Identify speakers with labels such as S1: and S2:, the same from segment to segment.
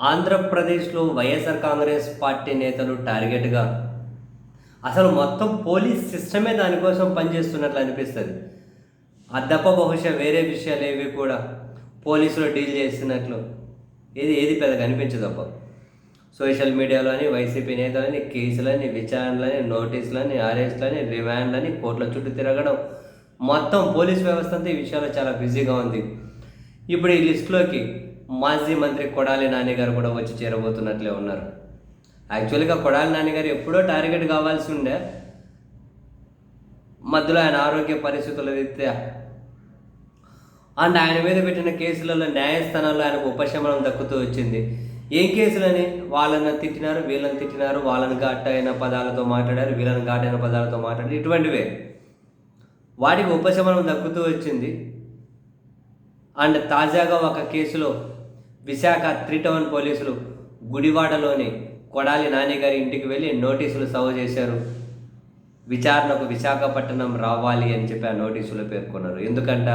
S1: ఆంధ్రప్రదేశ్లో వైఎస్ఆర్ కాంగ్రెస్ పార్టీ నేతలు టార్గెట్గా. అసలు మొత్తం పోలీస్ సిస్టమే దానికోసం పనిచేస్తున్నట్లు అనిపిస్తుంది. అద్దప్ప బహుశా వేరే విషయాలు ఏవి కూడా పోలీసులు డీల్ చేస్తున్నట్లు. ఏది ఏది పెద్దగా అనిపించదప్ప సోషల్ మీడియాలోని వైసీపీ నేతలని కేసులని విచారణలని నోటీసులని అరెస్ట్లని రిమాండ్లని కోర్టుల చుట్టూ తిరగడం. మొత్తం పోలీస్ వ్యవస్థ అంతా ఈ విషయాల్లో చాలా బిజీగా ఉంది. ఇప్పుడు ఈ లిస్టులోకి మాజీ మంత్రి కొడాలి నాని గారు కూడా వచ్చి చేరబోతున్నట్లే ఉన్నారు. యాక్చువల్గా కొడాలి నాని గారు ఎప్పుడో టార్గెట్ కావాల్సి ఉండే. మధ్యలో ఆయన ఆరోగ్య పరిస్థితుల రీత్యా అండ్ ఆయన మీద పెట్టిన కేసులలో న్యాయస్థానాల్లో ఆయనకు ఉపశమనం దక్కుతూ వచ్చింది. ఏం కేసులని? వాళ్ళని తిట్టినారు వీళ్ళని తిట్టినారు వాళ్ళని ఘాటైన పదాలతో మాట్లాడారు వీళ్ళని ఘాటైన పదాలతో మాట్లాడారు ఇటువంటివే. వాటికి ఉపశమనం దక్కుతూ వచ్చింది. అండ్ తాజాగా ఒక కేసులో విశాఖ త్రీ టౌన్ పోలీసులు గుడివాడలోని కొడాలి నాన్నగారి ఇంటికి వెళ్ళి నోటీసులు సర్వ్ చేశారు. విచారణకు విశాఖపట్నం రావాలి అని చెప్పి ఆ నోటీసులో పేర్కొన్నారు. ఎందుకంట?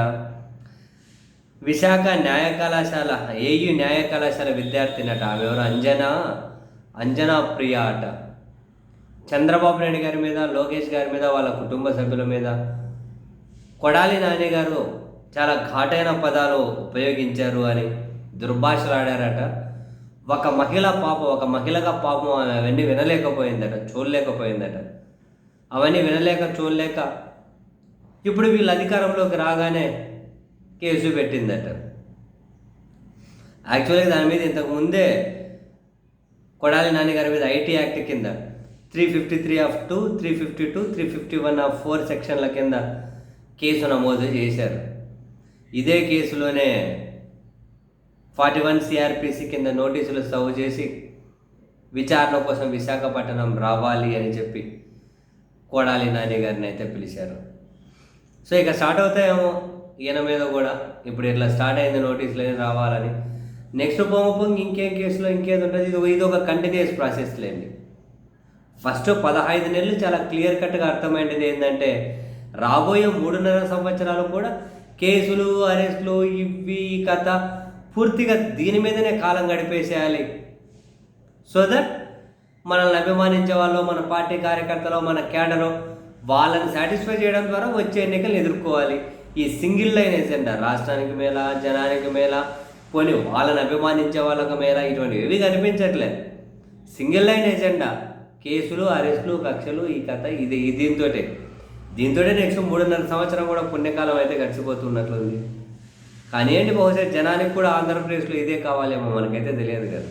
S1: విశాఖ న్యాయ కళాశాల ఏయు న్యాయ కళాశాల విద్యార్థినట ఆమె ఎవరు? అంజనా? అంజనా ప్రియ అట. చంద్రబాబు నాయుడు గారి మీద లోకేష్ గారి మీద వాళ్ళ కుటుంబ సభ్యుల మీద కొడాలి నాని గారు చాలా ఘాటైన పదాలు ఉపయోగించారు అని దుర్భాషలాడారట. ఒక మహిళ పాపం ఒక మహిళగా పాపం అవన్నీ వినలేకపోయిందట చూడలేకపోయిందట. అవన్నీ వినలేక చూడలేక ఇప్పుడు వీళ్ళు అధికారంలోకి రాగానే కేసు పెట్టిందట. యాక్చువల్గా దాని మీద ఇంతకుముందే కొడాలి నాని గారి మీద ఐటీ యాక్ట్ కింద three fifty three of two three fifty two three fifty one of four సెక్షన్ల కింద కేసు నమోదు చేశారు. ఇదే కేసులోనే ఫార్టీ వన్ సిఆర్పిసి కింద నోటీసులు సర్వ్ చేసి విచారణ కోసం విశాఖపట్నం రావాలి అని చెప్పి కోడాలి నాని గారిని అయితే పిలిచారు. సో ఇక స్టార్ట్ అవుతాయేమో ఈయన మీద కూడా. ఇప్పుడు ఇట్లా స్టార్ట్ అయింది నోటీసులు అనేది రావాలని. నెక్స్ట్ పొంగ పొంగి ఇంకేం కేసులో ఇంకేది ఉంటుంది? ఇది ఇది ఒక కంటిన్యూస్ ప్రాసెస్ లేండి ఫస్ట్ పదహైదు నెలలు చాలా క్లియర్ కట్గా అర్థమైంది ఏంటంటే రాబోయే మూడున్నర సంవత్సరాలు కూడా కేసులు అరెస్టులు ఇవి కథ పూర్తిగా దీని మీదనే కాలం గడిపేసేయాలి. సో దట్ మనల్ని అభిమానించే వాళ్ళు మన పార్టీ కార్యకర్తలు మన క్యాడరు వాళ్ళని సాటిస్ఫై చేయడం ద్వారా వచ్చే ఎన్నికలు ఎదుర్కోవాలి. ఈ సింగిల్ లైన్ ఎజెండా రాష్ట్రానికి మేళ జనానికి మేళ పోనీ వాళ్ళని అభిమానించే వాళ్ళకి మేళ ఇటువంటి ఏవి కనిపించట్లే. సింగిల్ లైన్ ఎజెండా కేసులు అరెస్టులు కక్షలు ఈ కథ ఇది దీంతో దీంతోటే. దీంతోటే నెక్స్ట్ మూడున్నర సంవత్సరం కూడా పుణ్యకాలం అయితే గడిచిపోతున్నట్లుంది. కానీ ఏంటి బహుశా జనానికి కూడా ఆంధ్రప్రదేశ్లో ఇదే కావాలేమో మనకైతే తెలియదు కదా.